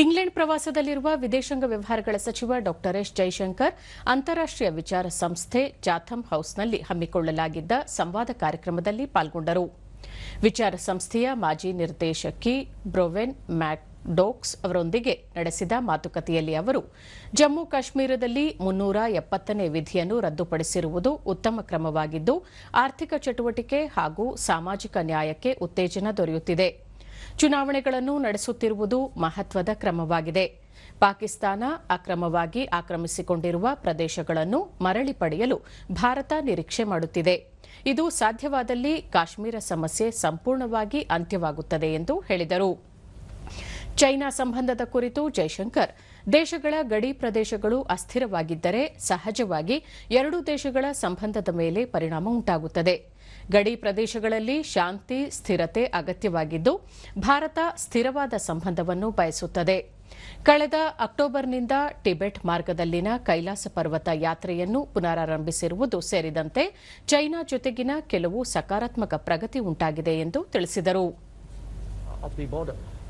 England ಪ್ರವಾಸದಲ್ಲಿರುವ ವಿದೇಶಾಂಗ ವ್ಯವಹಾರಗಳ ಸಚಿವ ಡಾ ಎಸ್ ಜೈಶಂಕರ್ ಅಂತಾರಾಷ್ಟೀಯ ವಿಚಾರ ಸಂಸ್ಥೆ ಜಾಥಮ್ ಹೌಸ್ನಲ್ಲಿ ಹಮ್ಮಿಕೊಳ್ಳಲಾಗಿದ್ದ ಸಂವಾದ ಕಾರ್ಯಕ್ರಮದಲ್ಲಿ ಪಾಲ್ಗೊಂಡರು. ವಿಚಾರ ಸಂಸ್ಥೆಯ ಮಾಜಿ ನಿರ್ದೇಶಕಿ ಬ್ರೊವೆನ್ ಮ್ಯಾಕ್ ಡೋಕ್ಸ್ ಅವರೊಂದಿಗೆ ನಡೆಸಿದ ಮಾತುಕತೆಯಲ್ಲಿ ಅವರು, ಜಮ್ಮು ಕಾಶ್ಮೀರದಲ್ಲಿ ಮುನ್ನೂರ ಎಪ್ಪತ್ತನೇ ವಿಧಿಯನ್ನು ರದ್ದುಪಡಿಸಿರುವುದು ಉತ್ತಮ ಕ್ರಮವಾಗಿದ್ದು, ಆರ್ಥಿಕ ಚಟುವಟಿಕೆ ಹಾಗೂ ಸಾಮಾಜಿಕ ನ್ಯಾಯಕ್ಕೆ ಉತ್ತೇಜನ ದೊರೆಯುತ್ತಿದೆ. ಚುನಾವಣೆಗಳನ್ನು ನಡೆಸುತ್ತಿರುವುದು ಮಹತ್ವದ ಕ್ರಮವಾಗಿದೆ. ಪಾಕಿಸ್ತಾನ ಅಕ್ರಮವಾಗಿ ಆಕ್ರಮಿಸಿಕೊಂಡಿರುವ ಪ್ರದೇಶಗಳನ್ನು ಮರಳಿ ಪಡೆಯಲು ಭಾರತ ನಿರೀಕ್ಷೆ ಮಾಡುತ್ತಿದೆ. ಇದು ಸಾಧ್ಯವಾದಲ್ಲಿ ಕಾಶ್ಮೀರ ಸಮಸ್ಯೆ ಸಂಪೂರ್ಣವಾಗಿ ಅಂತ್ಯವಾಗುತ್ತದೆ ಎಂದು ಹೇಳಿದರು. ಚೈನಾ ಸಂಬಂಧದ ಕುರಿತು ಜೈಶಂಕರ್, ದೇಶಗಳ ಗಡಿ ಪ್ರದೇಶಗಳು ಅಸ್ಥಿರವಾಗಿದ್ದರೆ ಸಹಜವಾಗಿ ಎರಡೂ ದೇಶಗಳ ಸಂಬಂಧದ ಮೇಲೆ ಪರಿಣಾಮ ಉಂಟಾಗುತ್ತದೆ. ಗಡಿ ಪ್ರದೇಶಗಳಲ್ಲಿ ಶಾಂತಿ, ಸ್ಥಿರತೆ ಅಗತ್ಯವಾಗಿದ್ದು, ಭಾರತ ಸ್ಥಿರವಾದ ಸಂಬಂಧವನ್ನು ಬಯಸುತ್ತದೆ. ಕಳೆದ ಅಕ್ಟೋಬರ್ನಿಂದ ಟಿಬೆಟ್ ಮಾರ್ಗದಲ್ಲಿನ ಕೈಲಾಸ ಪರ್ವತ ಯಾತ್ರೆಯನ್ನು ಪುನರಾರಂಭಿಸಿರುವುದು ಸೇರಿದಂತೆ ಚೈನಾ ಜೊತೆಗಿನ ಕೆಲವು ಸಕಾರಾತ್ಮಕ ಪ್ರಗತಿ ಉಂಟಾಗಿದೆ ಎಂದು ತಿಳಿಸಿದರು.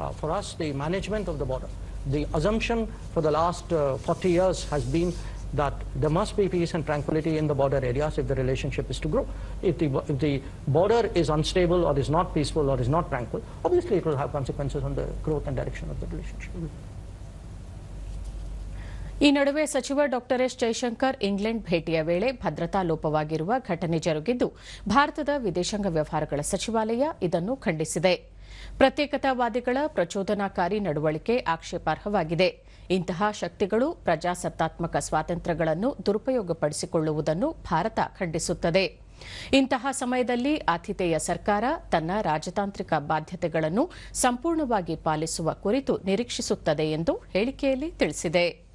Uh, for us, the management of the border. The assumption for the last uh, 40 years has been that there must be peace and tranquility in the border areas if the relationship is to grow. If the, if the border is unstable or is not peaceful or is not tranquil, obviously it will have consequences on the growth and direction of the relationship. ಈ ನಡುವೆ ಸಚಿವ ಡಾ S Jaishankar England ಭೇಟಿಯ ವೇಳೆ ಭದ್ರತಾ ಲೋಪವಾಗಿರುವ ಘಟನೆ ಜರುಗಿದ್ದು ಭಾರತದ ವಿದೇಶಾಂಗ ವ್ಯವಹಾರಗಳ ಸಚಿವಾಲಯ ಇದನ್ನು ಖಂಡಿಸಿದೆ ಪ್ರತ್ಯೇಕತಾವಾದಿಗಳ ಪ್ರಚೋದನಾಕಾರಿ ನಡವಳಿಕೆ ಆಕ್ಷೇಪಾರ್ಹವಾಗಿದೆ. ಇಂತಹ ಶಕ್ತಿಗಳು ಪ್ರಜಾಸತ್ತಾತ್ಮಕ ಸ್ವಾತಂತ್ರ್ಯಗಳನ್ನು ದುರುಪಯೋಗಪಡಿಸಿಕೊಳ್ಳುವುದನ್ನು ಭಾರತ ಖಂಡಿಸುತ್ತದೆ. ಇಂತಹ ಸಮಯದಲ್ಲಿ ಆತಿಥೇಯ ಸರ್ಕಾರ ತನ್ನ ರಾಜತಾಂತ್ರಿಕ ಬಾಧ್ಯತೆಗಳನ್ನು ಸಂಪೂರ್ಣವಾಗಿ ಪಾಲಿಸುವ ಕುರಿತು ನಿರೀಕ್ಷಿಸುತ್ತದೆ ಎಂದು ಹೇಳಿಕೆಯಲ್ಲಿ ತಿಳಿಸಿದೆ.